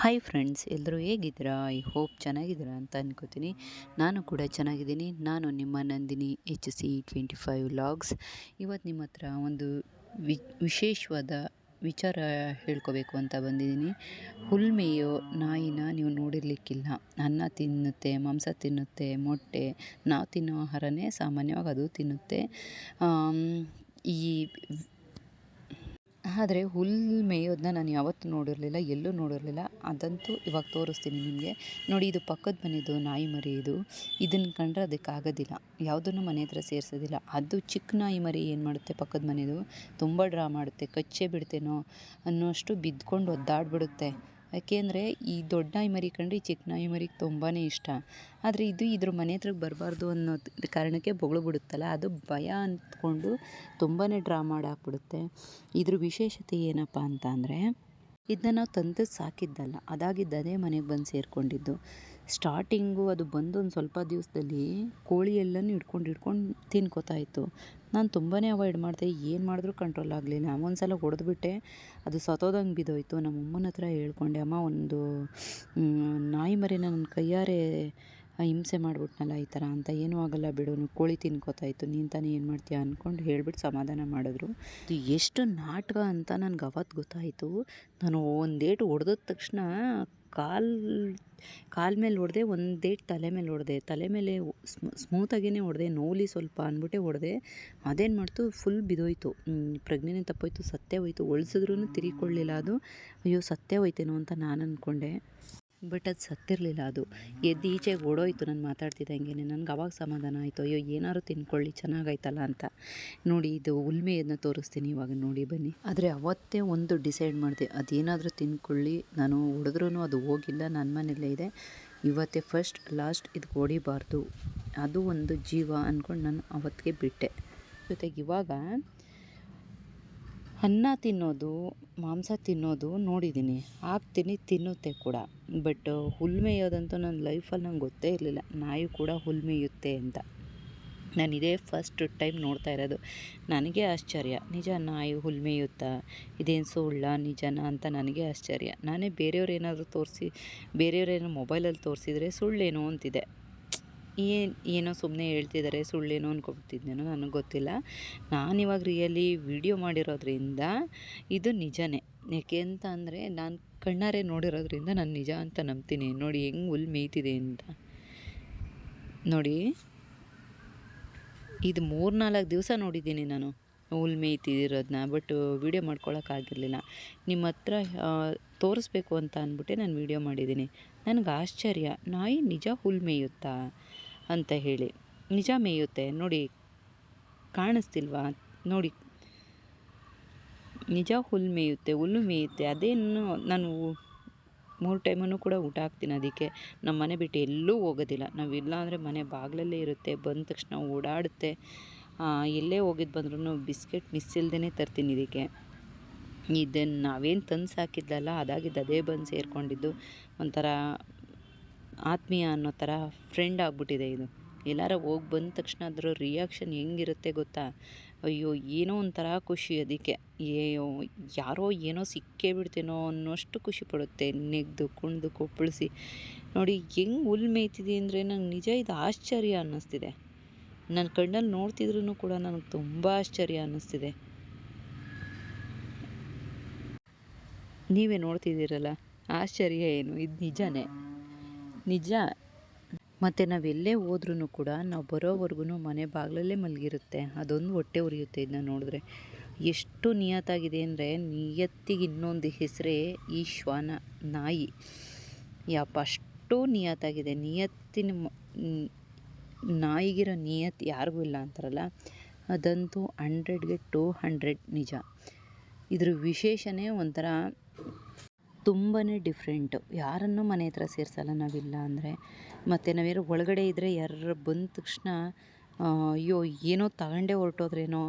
Hi friends ಎಲ್ಲರೂ ಹೇಗಿದ್ದೀರಾ? I hope ಚೆನ್ನಾಗಿದ್ದೀರಾ ಅಂತ ಅನ್ಕೋತೀನಿ. ನಾನು ಕೂಡ ಚೆನ್ನಾಗಿದ್ದೀನಿ. ನಾನು ನಿಮ್ಮ Nandini H C twenty five logs ಇವತ್ತು ನಿಮ್ಮ ಹತ್ರ ಒಂದು ವಿ, ವಿಶೇಷವಾದ ವಿಚಾರ ಹೇಳ್ಕೋಬೇಕು ಅಂತ ಬಂದಿದ್ದೀನಿ. ಹುಲ್ಮೆಯೋ ನಾಯಿನ ನೀವು ನೋಡಿರಲಿಕ್ಕಿಲ್ಲ. ಅನ್ನ ತಿನ್ನುತ್ತೆ, ಮಾಂಸ ತಿನ್ನುತ್ತೆ, ಮೊಟ್ಟೆ ನಾವು ತಿನ್ನೋ ಆಹಾರನೇ ಸಾಮಾನ್ಯವಾಗಿ ಅದು ತಿನ್ನುತ್ತೆ. ಈ ಆದರೆ ಹುಲ್ಲು ಮೇಯೋದನ್ನ ನಾನು ಯಾವತ್ತೂ ನೋಡಿರಲಿಲ್ಲ, ಎಲ್ಲೂ ನೋಡಿರಲಿಲ್ಲ. ಅದಂತೂ ಇವಾಗ ತೋರಿಸ್ತೀನಿ ನಿಮಗೆ. ನೋಡಿ, ಇದು ಪಕ್ಕದ ಮನೆಯದು ನಾಯಿ ಮರಿ ಇದು. ಇದನ್ನು ಕಂಡ್ರೆ ಅದಕ್ಕೆ ಆಗೋದಿಲ್ಲ. ಯಾವುದನ್ನು ಮನೆ ಹತ್ರ ಸೇರಿಸೋದಿಲ್ಲ. ಅದು ಚಿಕ್ಕ ನಾಯಿ ಮರಿ ಏನು ಮಾಡುತ್ತೆ ಪಕ್ಕದ ಮನೆಯದು ತುಂಬ ಡ್ರಾ ಮಾಡುತ್ತೆ. ಕಚ್ಚೇ ಬಿಡ್ತೇನೋ ಅನ್ನೋಷ್ಟು ಬಿದ್ಕೊಂಡು ಒದ್ದಾಡ್ಬಿಡುತ್ತೆ. ಯಾಕೆಂದರೆ ಈ ದೊಡ್ಡ ನಾಯಿ ಮರಿ ಕಂಡ್ರೆ ಈ ಚಿಕ್ಕ ನಾಯಿ ಮರಿಗೆ ತುಂಬಾ ಇಷ್ಟ. ಆದರೆ ಇದು ಇದ್ರ ಮನೆ ಹತ್ರಕ್ಕೆ ಬರಬಾರ್ದು ಅನ್ನೋ ಕಾರಣಕ್ಕೆ ಬೊಗಳು ಬಿಡುತ್ತಲ್ಲ, ಅದು ಭಯ ಅಂದ್ಕೊಂಡು ತುಂಬಾ ಡ್ರಾ ಮಾಡಾಕ್ಬಿಡುತ್ತೆ. ಇದ್ರ ವಿಶೇಷತೆ ಏನಪ್ಪ ಅಂತ ಅಂದರೆ, ಇದನ್ನ ನಾವು ತಂದು ಸಾಕಿದ್ದಲ್ಲ ಅದಾಗಿದ್ದು ಅದೇ ಮನೆಗೆ ಬಂದು ಸೇರಿಕೊಂಡಿದ್ದು. ಸ್ಟಾರ್ಟಿಂಗು ಅದು ಬಂದು ಸ್ವಲ್ಪ ದಿವಸದಲ್ಲಿ ಕೋಳಿ ಎಲ್ಲನೂ ಹಿಡ್ಕೊಂಡು ಹಿಡ್ಕೊಂಡು ತಿನ್ಕೋತಾ ಇತ್ತು. ನಾನು ತುಂಬಾ ಅವಾಯ್ಡ್ ಮಾಡಿದೆ. ಏನು ಮಾಡಿದ್ರೂ ಕಂಟ್ರೋಲ್ ಆಗಲಿಲ್ಲ. ಒಂದು ಸಲ ಹೊಡೆದ್ಬಿಟ್ಟೆ. ಅದು ಸತ್ತೋದಂಗೆ ಬಿದ್ದೋಯ್ತು ನಮ್ಮ ಅಮ್ಮನ ಹತ್ರ ಹೇಳ್ಕೊಂಡೆ, ಅಮ್ಮ, ಒಂದು ನಾಯಿ ಮರಿನ ನನ್ನ ಕೈಯಾರೆ ಹಿಂಸೆ ಮಾಡಿಬಿಟ್ನಲ್ಲ ಈ ಥರ ಅಂತ. ಏನೂ ಆಗಲ್ಲ ಬಿಡು. ಕೋಳಿ ತಿನ್ಕೋತಾ ಇತ್ತು. ನೀನು ತಾನೇ ಏನು ಮಾಡ್ತೀಯ? ಅಂದ್ಕೊಂಡು ಹೇಳ್ಬಿಟ್ಟು ಸಮಾಧಾನ ಮಾಡಿದ್ರು. ಇದು ಎಷ್ಟು ನಾಟಕ ಅಂತ ನನಗೆ ಅವತ್ತು ಗೊತ್ತಾಯಿತು. ನಾನು ಒಂದೇಟು ಹೊಡೆದ ತಕ್ಷಣ ಕಾಲು, ಕಾಲ ಮೇಲೆ ಹೊಡೆದೆ ಒಂದೇಟು ತಲೆ ಮೇಲೆ ಹೊಡೆದೆ. ತಲೆ ಮೇಲೆ ಸ್ಮೂತಾಗೇ ಹೊಡೆದೆ, ನೋಲಿ ಸ್ವಲ್ಪ ಅಂದ್ಬಿಟ್ಟೆ ಹೊಡೆದೆ. ಅದೇನು ಮಾಡ್ತು? ಫುಲ್ ಬಿದ್ದೋಯ್ತು ಪ್ರಜ್ಞೆನೇ ತಪ್ಪೋಯ್ತು ಸತ್ತೇ ಹೋಯ್ತು. ಒಳ್ಸಿದ್ರೂ ತಿರುಗಿಕೊಳ್ಳಿಲ್ಲ ಅದು. ಅಯ್ಯೋ ಸತ್ತೇ ಹೋಯ್ತೇನೋ ಅಂತ ನಾನು ಅಂದ್ಕೊಂಡೆ ಬಟ್ ಅದು ಸತ್ತಿರಲಿಲ್ಲ ಅದು. ಎದ್ದು ಈಚೆಗೆ ಓಡೋಯ್ತು, ನಾನು ಮಾತಾಡ್ತಿದ್ದಂಗೆ ನನಗೆ ಅವಾಗ ಸಮಾಧಾನ ಆಯಿತು, ಅಯ್ಯೋ, ಏನಾದ್ರು ತಿನ್ಕೊಳ್ಳಿ, ಚೆನ್ನಾಗಾಯ್ತಲ್ಲ ಅಂತ. ನೋಡಿ, ಇದು ಉಲ್ಮೆಯನ್ನ ತೋರಿಸ್ತೀನಿ ಇವಾಗ, ನೋಡಿ ಬನ್ನಿ. ಆದರೆ ಅವತ್ತೇ ಒಂದು ಡಿಸೈಡ್ ಮಾಡಿದೆ, ಅದೇನಾದರೂ ತಿನ್ಕೊಳ್ಳಿ, ನಾನು ಹೊಡೆದ್ರೂ ಅದು ಹೋಗಿಲ್ಲ ನನ್ನ ಮನೆಯಲ್ಲೇ ಇದೆ. ಇವತ್ತೇ ಫಸ್ಟ್, ಲಾಸ್ಟ್ ಇದು ಹೊಡಿಬಾರ್ದು. ಅದು ಒಂದು ಜೀವ ಅಂದ್ಕೊಂಡು ನಾನು ಅವತ್ತಿಗೆ ಬಿಟ್ಟೆ. ಜೊತೆಗೆ ಇವಾಗ ಅನ್ನ ತಿನ್ನೋದು, ಮಾಂಸ ತಿನ್ನೋದು ನೋಡಿದ್ದೀನಿ. ಹಾಕ್ತೀನಿ ತಿನ್ನುತ್ತೆ ಕೂಡ. ಬಟ್ ಹುಲ್ಲು ಮೇಯೋದಂತೂ ನನ್ನ ಲೈಫಲ್ಲಿ ನಂಗೆ ಗೊತ್ತೇ ಇರಲಿಲ್ಲ. ನಾಯಿ ಕೂಡ ಹುಲ್ಲು ಮೇಯುತ್ತೆ ಅಂತ. ನಾನು ಇದೇ ಫಸ್ಟ್ ಟೈಮ್ ನೋಡ್ತಾ ಇರೋದು. ನನಗೆ ಆಶ್ಚರ್ಯ. ನಿಜ ನಾಯಿ ಹುಲ್ಲು ಮೇಯುತ್ತಾ ಇದೇನು ಸುಳ್ಳ? ನಿಜನಾ ಅಂತ ನನಗೆ ಆಶ್ಚರ್ಯ. ನಾನೇ ಬೇರೆಯವ್ರು ಏನಾದರೂ ತೋರಿಸಿ ಬೇರೆಯವ್ರೇನೋ ಮೊಬೈಲಲ್ಲಿ ತೋರಿಸಿದರೆ ಸುಳ್ಳೇನೋ ಅಂತಿದೆ. ಏನು, ಏನೋ ಸುಮ್ಮನೆ ಹೇಳ್ತಿದ್ದಾರೆ ಸುಳ್ಳೇನೋ ಅನ್ಕೊಬಿಟ್ಟಿದ್ದೇನೋ ನನಗೆ ಗೊತ್ತಿಲ್ಲ. ನಾನು ಇವಾಗ ರಿಯಲಿ ವಿಡಿಯೋ ಮಾಡಿರೋದ್ರಿಂದ ಇದು ನಿಜನೇ. ಯಾಕೆ ಅಂತ ಅಂದರೆ ನಾನು ಕಣ್ಣಾರೆ ನೋಡಿರೋದ್ರಿಂದ ನಾನು ನಿಜ ಅಂತ ನಂಬ್ತೀನಿ. ನೋಡಿ ಹೆಂಗೆ ಹುಲ್ ಮೇಯ್ತಿದೆ ಅಂತ. ನೋಡಿ. ಇದು ಮೂರು ನಾಲ್ಕು ದಿವಸ ನೋಡಿದ್ದೀನಿ ನಾನು, ಹುಲ್ ಮೇಯ್ತಿದ್ದಿರೋದನ್ನ ಬಟ್ ವೀಡಿಯೋ ಮಾಡ್ಕೊಳಕ್ಕಾಗಿರಲಿಲ್ಲ ನಿಮ್ಮ ಹತ್ರ ತೋರಿಸ್ಬೇಕು ಅಂತ ಅಂದ್ಬಿಟ್ಟೆ ನಾನು ವೀಡಿಯೋ ಮಾಡಿದ್ದೀನಿ. ನನಗೆ ಆಶ್ಚರ್ಯ, ನಾಯಿ ನಿಜ ಹುಲ್ ಮೇಯುತ್ತಾ? ಅಂತ ಹೇಳಿ. ನಿಜ ಮೇಯುತ್ತೆ, ನೋಡಿ, ಕಾಣಿಸ್ತಿಲ್ವಾ? ನೋಡಿ. ನಿಜ ಹುಲ್ಲು ಮೇಯುತ್ತೆ ಹುಲ್ಲು ಮೇಯುತ್ತೆ. ಅದೇನು ನಾನು ಮೂರು ಟೈಮನ್ನು ಕೂಡ ಊಟ ಹಾಕ್ತೀನಿ ಅದಕ್ಕೆ. ನಮ್ಮ ಮನೆ ಬಿಟ್ಟು ಎಲ್ಲೂ ಹೋಗೋದಿಲ್ಲ. ನಾವಿಲ್ಲ ಅಂದರೆ ಮನೆ ಬಾಗಿಲಲ್ಲೇ ಇರುತ್ತೆ, ಬಂದ ತಕ್ಷಣ ಓಡಾಡುತ್ತೆ. ಎಲ್ಲೇ ಹೋಗಿದ್ದು ಬಂದ್ರೂ ಬಿಸ್ಕೆಟ್ ಮಿಸ್ ಇಲ್ದೇ ತರ್ತೀನಿ ಇದಕ್ಕೆ. ಇದನ್ನು ನಾವೇನು ತಂದು ಸಾಕಿದ್ದಲ್ಲ ಅದಾಗಿದ್ದು ಅದೇ ಬಂದು ಸೇರಿಕೊಂಡಿದ್ದು. ಒಂಥರ ಆತ್ಮೀಯ ಅನ್ನೋ ಥರ ಫ್ರೆಂಡ್ ಆಗಿಬಿಟ್ಟಿದೆ ಇದು. ಎಲ್ಲಾರ ಹೋಗಿ ಬಂದ ತಕ್ಷಣ ಅದರ ರಿಯಾಕ್ಷನ್ ಹೆಂಗಿರುತ್ತೆ ಗೊತ್ತಾ? ಅಯ್ಯೋ, ಏನೋ ಒಂಥರ ಖುಷಿ ಅದಕ್ಕೆ. ಏಯೋ ಯಾರೋ ಏನೋ ಸಿಕ್ಕೇ ಬಿಡ್ತೇನೋ ಅನ್ನೋಷ್ಟು ಖುಷಿ ಪಡುತ್ತೆ. ನೆಗ್ದು, ಕುಣಿದು, ಕೊಪ್ಪಳಿಸಿ. ನೋಡಿ, ಹೆಂಗೆ ಹುಲ್ ಮೇಯ್ತಿದೆ ಅಂದರೆ ನಂಗೆ ನಿಜ ಇದು ಆಶ್ಚರ್ಯ ಅನ್ನಿಸ್ತಿದೆ. ನನ್ನ ಕಣ್ಣಲ್ಲಿ ನೋಡ್ತಿದ್ರೂ ಕೂಡ ನನಗೆ ತುಂಬ ಆಶ್ಚರ್ಯ ಅನ್ನಿಸ್ತಿದೆ. ನೀವೇ ನೋಡ್ತಿದ್ದೀರಲ್ಲ? ಆಶ್ಚರ್ಯ ಏನು? ಇದು ನಿಜನೇ. ನಿಜ. ಮತ್ತು ನಾವೆಲ್ಲೇ ಹೋದ್ರೂ ಕೂಡ ನಾವು ಬರೋವರೆಗೂ ಮನೆ ಬಾಗಿಲಲ್ಲೇ ಮಲಗಿರುತ್ತೆ. ಅದೊಂದು ಹೊಟ್ಟೆ ಉರಿಯುತ್ತೆ ಇದನ್ನ ನೋಡಿದ್ರೆ. ಎಷ್ಟು ನಿಯತ್ತಾಗಿದೆ ಅಂದರೆ ನಿಯತ್ತಿಗೆ ಇನ್ನೊಂದು ಹೆಸರೇ ಈ ಶ್ವಾನ, ನಾಯಿ. ಯಪ್ಪ, ಅಷ್ಟು ನಿಯತ್ತಾಗಿದೆ. ನಿಯತ್ತಿನ ನಾಯಿಗಿರೋ ನಿಯತ್ ಯಾರಿಗೂ ಇಲ್ಲ ಅಂತಾರಲ್ಲ? ಅದಂತೂ ಹಂಡ್ರೆಡ್ಗೆ ಟೂ ಹಂಡ್ರೆಡ್ ನಿಜ. ಇದ್ರ ವಿಶೇಷನೇ ಒಂಥರ ತುಂಬಾ ಡಿಫ್ರೆಂಟು. ಯಾರನ್ನು ಮನೆ ಹತ್ರ ಸೇರಿಸಲ್ಲ ನಾವಿಲ್ಲ ಅಂದರೆ. ಮತ್ತು ನಾವೇನು ಒಳಗಡೆ ಇದ್ದರೆ ಯಾರು ಬಂದ ತಕ್ಷಣ ಅಯ್ಯೋ, ಏನೋ ತಗೊಂಡೇ ಹೊರಟೋದ್ರೇನೋ,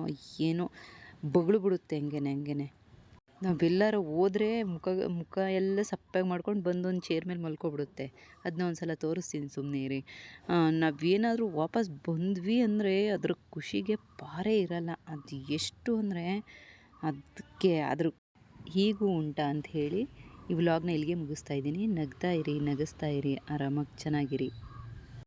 ಏನೋ ಬೊಗಳು ಬಿಡುತ್ತೆ ಹಂಗೇನೆ ಹಂಗೇನೆ. ನಾವೆಲ್ಲರೂ ಹೋದ್ರೆ ಮುಖ ಮುಖ ಎಲ್ಲ ಸಪ್ಪಗೆ ಮಾಡ್ಕೊಂಡು ಬಂದು ಒಂದು ಚೇರ್ ಮೇಲೆ ಮಲ್ಕೊಬಿಡುತ್ತೆ. ಅದನ್ನ ಒಂದು ಸಲ ತೋರಿಸ್ತೀನಿ ಸುಮ್ಮನೆ ರೀ ನಾವೇನಾದರೂ ವಾಪಸ್ ಬಂದ್ವಿ ಅಂದರೆ ಅದ್ರ ಖುಷಿಗೆ ಪಾರೇ ಇರಲ್ಲ. ಅದು ಎಷ್ಟು ಅಂದರೆ ಅದಕ್ಕೆ ಅದ್ರ ಹೀಗೂ ಉಂಟ ಅಂತ ಹೇಳಿ ಈ ವ್ಲಾಗ್ನ ಇಲ್ಲಿಗೆ ಮುಗಿಸ್ತಾ ಇದ್ದೀನಿ. ನಗ್ತಾ ಇರಿ ನಗಿಸ್ತಾ ಇರಿ ಆರಾಮಾಗಿ ಚೆನ್ನಾಗಿರಿ.